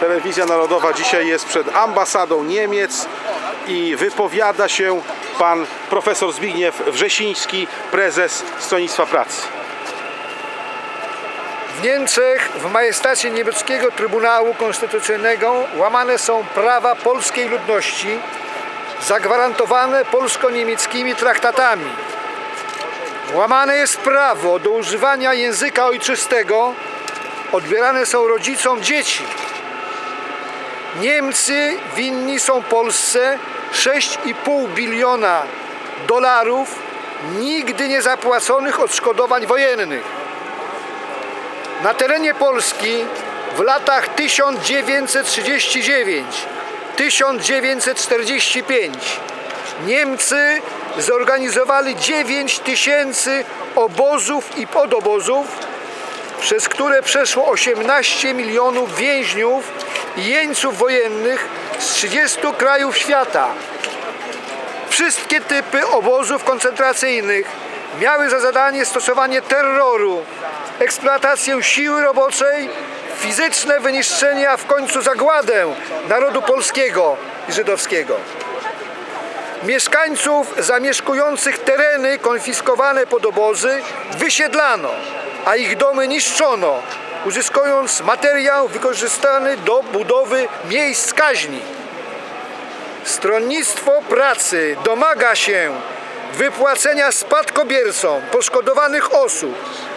Telewizja Narodowa dzisiaj jest przed ambasadą Niemiec i wypowiada się pan profesor Zbigniew Wrzesiński, prezes Stronnictwa Pracy. W Niemczech w majestacie niemieckiego Trybunału Konstytucyjnego łamane są prawa polskiej ludności zagwarantowane polsko-niemieckimi traktatami. Łamane jest prawo do używania języka ojczystego, odbierane są rodzicom dzieci. Niemcy winni są Polsce 6,5 biliona dolarów nigdy nie zapłaconych odszkodowań wojennych. Na terenie Polski w latach 1939-1945 Niemcy zorganizowali 9 tysięcy obozów i podobozów, przez które przeszło 18 milionów więźniów i jeńców wojennych z 30 krajów świata. Wszystkie typy obozów koncentracyjnych miały za zadanie stosowanie terroru, eksploatację siły roboczej, fizyczne wyniszczenie, a w końcu zagładę narodu polskiego i żydowskiego. Mieszkańców zamieszkujących tereny konfiskowane pod obozy wysiedlano, a ich domy niszczono, uzyskując materiał wykorzystany do budowy miejsc kaźni. Stronnictwo Pracy domaga się wypłacenia spadkobiercom poszkodowanych osób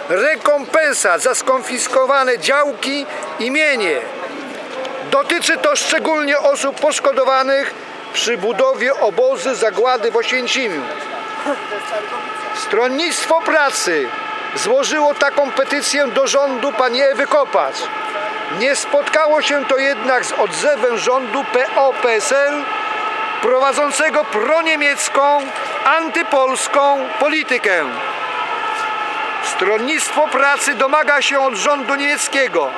rekompensat za skonfiskowane działki i mienie. Dotyczy to szczególnie osób poszkodowanych przy budowie obozy zagłady w Oświęcimiu. Stronnictwo Pracy złożyło taką petycję do rządu pani Ewy Kopacz. Nie spotkało się to jednak z odzewem rządu PO-PSL prowadzącego proniemiecką, antypolską politykę. Stronnictwo Pracy domaga się od rządu niemieckiego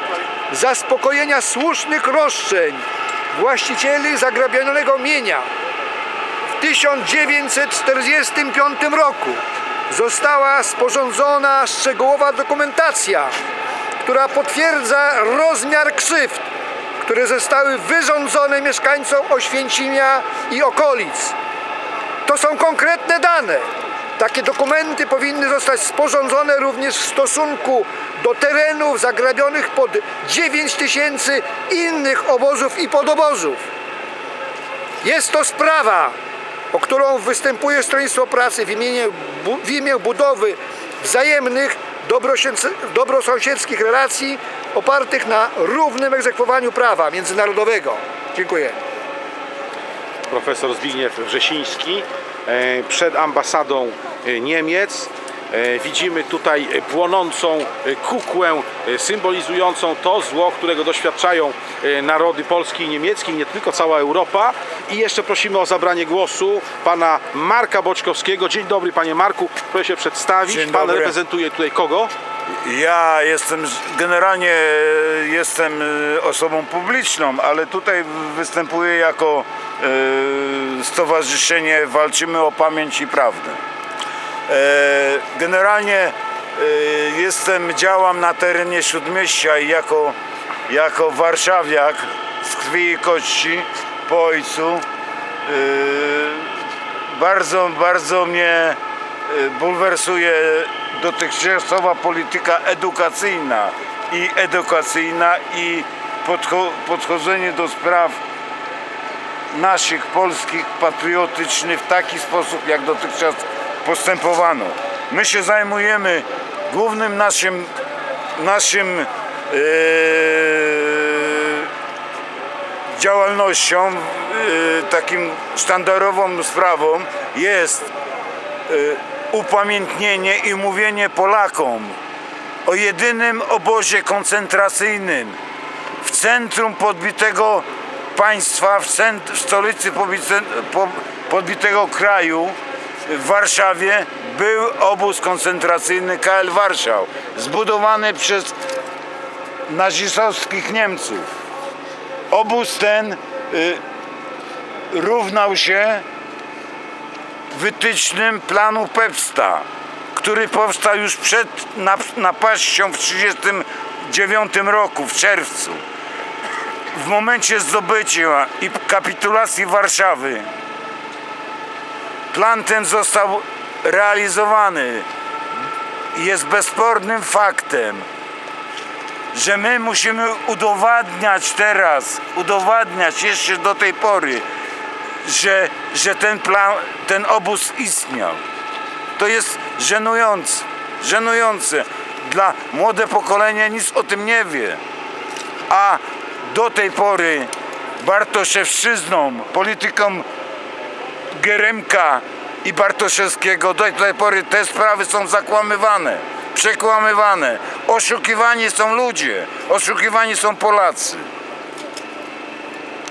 zaspokojenia słusznych roszczeń właścicieli zagrabionego mienia. W 1945 roku została sporządzona szczegółowa dokumentacja, która potwierdza rozmiar krzywd, które zostały wyrządzone mieszkańcom Oświęcimia i okolic. To są konkretne dane. Takie dokumenty powinny zostać sporządzone również w stosunku do terenów zagrabionych pod 9 tysięcy innych obozów i podobozów. Jest to sprawa, o którą występuje Stronnictwo Pracy w w imię budowy wzajemnych dobrosąsiedzkich relacji opartych na równym egzekwowaniu prawa międzynarodowego. Dziękuję. Profesor Zbigniew Wrzesiński e, przed ambasadą e, Niemiec. E, Widzimy tutaj płonącą kukłę e, symbolizującą to zło, którego doświadczają e, narody polski i niemiecki, nie tylko cała Europa. I jeszcze prosimy o zabranie głosu pana Marka Boczkowskiego. Dzień dobry panie Marku, proszę się przedstawić. Dzień pan dobry. reprezentuje tutaj kogo? Ja jestem generalnie jestem osobą publiczną, ale tutaj występuję jako stowarzyszenie Walczymy o Pamięć i Prawdę. E, Generalnie e, jestem, działam na terenie Śródmieścia i jako, jako warszawiak z krwi i kości po ojcu e, bardzo, bardzo mnie bulwersuje dotychczasowa polityka edukacyjna i edukacyjna i podcho- podchodzenie do spraw naszych polskich patriotycznych w taki sposób, jak dotychczas postępowano. My się zajmujemy głównym naszym naszym yy, działalnością, y, takim sztandarową sprawą jest y, upamiętnienie i mówienie Polakom o jedynym obozie koncentracyjnym w centrum podbitego państwa, w, cent- w stolicy podbitego kraju, w Warszawie, był obóz koncentracyjny KL Warszał, zbudowany przez nazistowskich Niemców. Obóz ten y, równał się wytycznym planu Pepsta, który powstał już przed nap- napaścią w 1939 roku, w czerwcu. w momencie zdobycia i kapitulacji Warszawy plan ten został realizowany. Jest bezspornym faktem, że my musimy udowadniać teraz, udowadniać jeszcze do tej pory, że, że ten plan, ten obóz istniał. To jest żenujące, żenujące. Dla młode pokolenie nic o tym nie wie. A do tej pory Bartoszewszczyzną, polityką Geremka i Bartoszewskiego do tej pory te sprawy są zakłamywane, przekłamywane. Oszukiwani są ludzie, oszukiwani są Polacy.